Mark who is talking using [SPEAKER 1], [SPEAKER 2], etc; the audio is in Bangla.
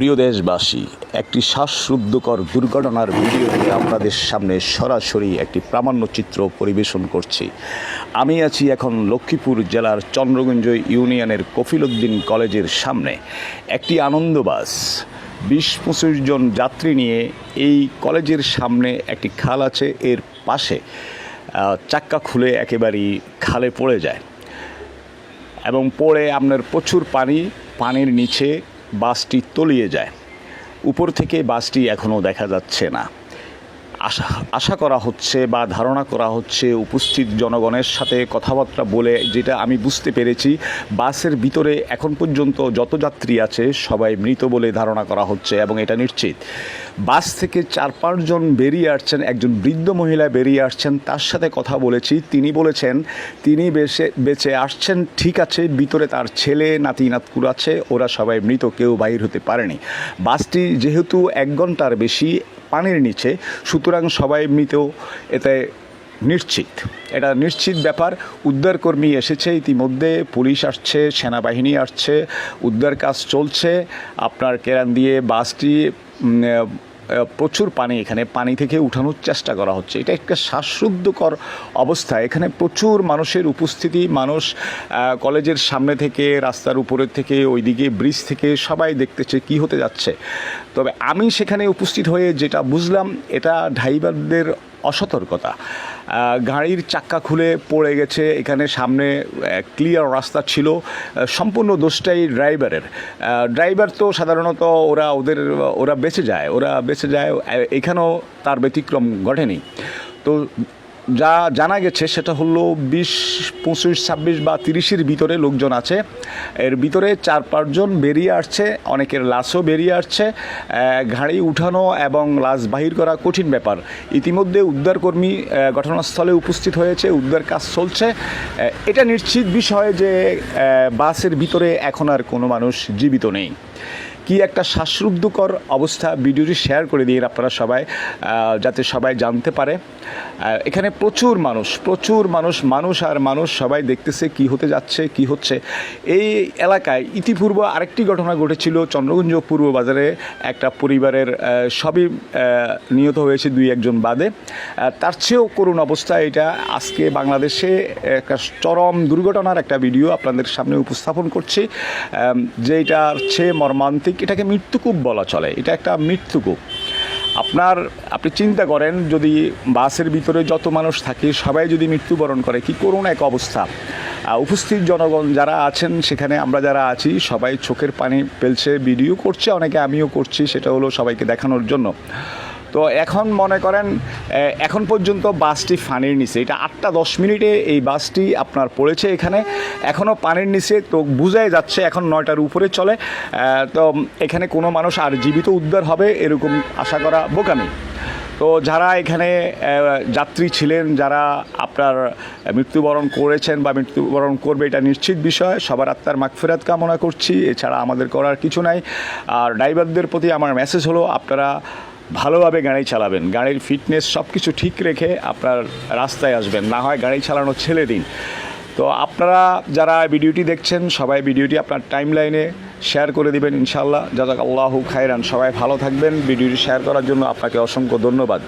[SPEAKER 1] প্রিয় দেশবাসী, একটি শ্বাসরুদ্ধকর দুর্ঘটনার ভিডিও নিয়ে আপনাদের সামনে সরাসরি একটি প্রামাণ্য চিত্র পরিবেশন করছি। আমি আছি এখন লক্ষ্মীপুর জেলার চন্দ্রগঞ্জ ইউনিয়নের কফিলউদ্দিন কলেজের সামনে। একটি আনন্দবাস, বিশ পঁচিশ জন যাত্রী নিয়ে এই কলেজের সামনে একটি খাল আছে, এর পাশে চাক্কা খুলে একেবারেই খালে পড়ে যায়। এবং পড়ে আপনার প্রচুর পানি, পানির নিচে বাসটি তলিয়ে যায়। উপর থেকে বাসটি এখনও দেখা যাচ্ছে না। আশা আশা করা হচ্ছে বা ধারণা করা হচ্ছে উপস্থিত জনগণের সাথে কথাবার্তা বলে যেটা আমি বুঝতে পেরেছি, বাসের ভিতরে এখন পর্যন্ত যত যাত্রী আছে সবাই মৃত বলে ধারণা করা হচ্ছে এবং এটা নিশ্চিত। বাস থেকে চার পাঁচজন বেরিয়ে আসছেন, একজন বৃদ্ধ মহিলা বেরিয়ে আসছেন, তার সাথে কথা বলেছি। তিনি বলেছেন, তিনি বেঁচে বেঁচে আসছেন, ঠিক আছে, ভিতরে তার ছেলে নাতি নাতকুর আছে, ওরা সবাই মৃত, কেউ বাইর হতে পারেনি। বাসটি যেহেতু এক ঘণ্টার বেশি পানির নিচে, সুতরাং সবাই মৃত এতে নিশ্চিত। এটা নিশ্চিত ব্যাপার। উদ্ধারকর্মী এসেছে ইতিমধ্যে, পুলিশ আসছে, সেনাবাহিনী আসছে, উদ্ধার কাজ চলছে। আপনার কেরান দিয়ে বাসটি প্রচুর পানি এখানে। পানি থেকে উঠানোর চেষ্টা করা হচ্ছে। এটা একটা শ্বাসরুদ্ধকর অবস্থা। এখানে প্রচুর মানুষের উপস্থিতি, মানুষ কলেজের সামনে থেকে, রাস্তার উপরের থেকে, ওইদিকে ব্রিজ থেকে সবাই দেখতেছে কি হতে যাচ্ছে। তবে আমি সেখানে উপস্থিত হয়ে যেটা বুঝলাম, এটা ড্রাইভারদের অসতর্কতা। গাড়ির চাক্কা খুলে পড়ে গেছে, এখানে সামনে ক্লিয়ার রাস্তা ছিল। সম্পূর্ণ দোষটাই ড্রাইভারের ড্রাইভার তো সাধারণত ওরা ওদের, ওরা বেঁচে যায়, ওরা বেঁচে যায় এখানেও তার ব্যতিক্রম ঘটেনি। তো যা জানা গেছে সেটা হলো বিশ, পঁচিশ, ছাব্বিশ বা তিরিশের ভিতরে লোকজন আছে। এর ভিতরে চার, পাঁচজন বেরিয়ে আসছে, অনেকের লাশও বেরিয়ে আসছে। ঘাড়ি উঠানো এবং লাশ বাহির করা কঠিন ব্যাপার। ইতিমধ্যে উদ্ধারকর্মী ঘটনাস্থলে উপস্থিত হয়েছে, উদ্ধার কাজ চলছে। এটা নিশ্চিত বিষয় যে বাসের ভিতরে এখন আর কোনো মানুষ জীবিত নেই। কি একটা শ্বাসরুদ্ধকর অবস্থা ভিডিওটি শেয়ার করে দিন আপনারা সবাই যাতে সবাই জানতে পারে। এখানে প্রচুর মানুষ প্রচুর মানুষ মানুষ আর মানুষ সবাই দেখতেছে কি হতে যাচ্ছে, কি হচ্ছে। এই এলাকায় ইতিপূর্ব আরেকটি ঘটনা ঘটেছিল, চন্দ্রগঞ্জ পূর্ব বাজারে একটা পরিবারের সবই নিহত হয়েছে দুই একজন বাদে। তার চেয়েও করুণ অবস্থা এটা। আজকে বাংলাদেশে একটা চরম দুর্ঘটনার একটা ভিডিও আপনাদের সামনে উপস্থাপন করছি। যেটার চেয়ে মর্মান্তিক এটাকে মৃত্যুকূপ বলা চলে। এটা একটা মৃত্যুকূপ। আপনার, আপনি চিন্তা করেন যদি বাসের ভিতরে যত মানুষ থাকে, সবাই যদি মৃত্যুবরণ করে, কি করুন এক অবস্থা? উপস্থিত জনগণ যারা আছেন, সেখানে আমরা যারা আছি, সবাই চোখের পানি ফেলছে, ভিডিও করছে, অনেকে আমিও করছি, সেটা হলো সবাইকে দেখানোর জন্য। তো এখন মনে করেন এখন পর্যন্ত বাসটি পানির নিচে, এটা আটটা দশ মিনিটে এই বাসটি আপনার পড়েছে এখানে এখনও পানির নিচে, তো বুঝাই যাচ্ছে এখন নয়টার উপরে চলে তো এখানে কোনো মানুষ আর জীবিত উদ্ধার হবে এরকম আশা করা বোকামি। তো যারা এখানে যাত্রী ছিলেন, যারা আপনার মৃত্যুবরণ করেছেন বা মৃত্যুবরণ করবে, এটা নিশ্চিত বিষয়, সবার আত্মার মাগফেরাত কামনা করছি, এছাড়া আমাদের করার কিছু নাই। আর ড্রাইভারদের প্রতি আমার মেসেজ হলো, আপনারা ভালোভাবে গাড়ি চালাবেন। গাড়ির ফিটনেস সব কিছু ঠিক রেখে আপনার রাস্তায় আসবেন। না হয় গাড়ি চালানো ছেলে দিন। তো আপনারা যারা ভিডিওটি দেখছেন, সবাই ভিডিওটি আপনার টাইম লাইনে শেয়ার করে দিবেন ইনশাল্লাহ জাজাক আল্লাহু খায়রান। সবাই ভালো থাকবেন। ভিডিওটি শেয়ার করার জন্য আপনাকে অসংখ্য ধন্যবাদ।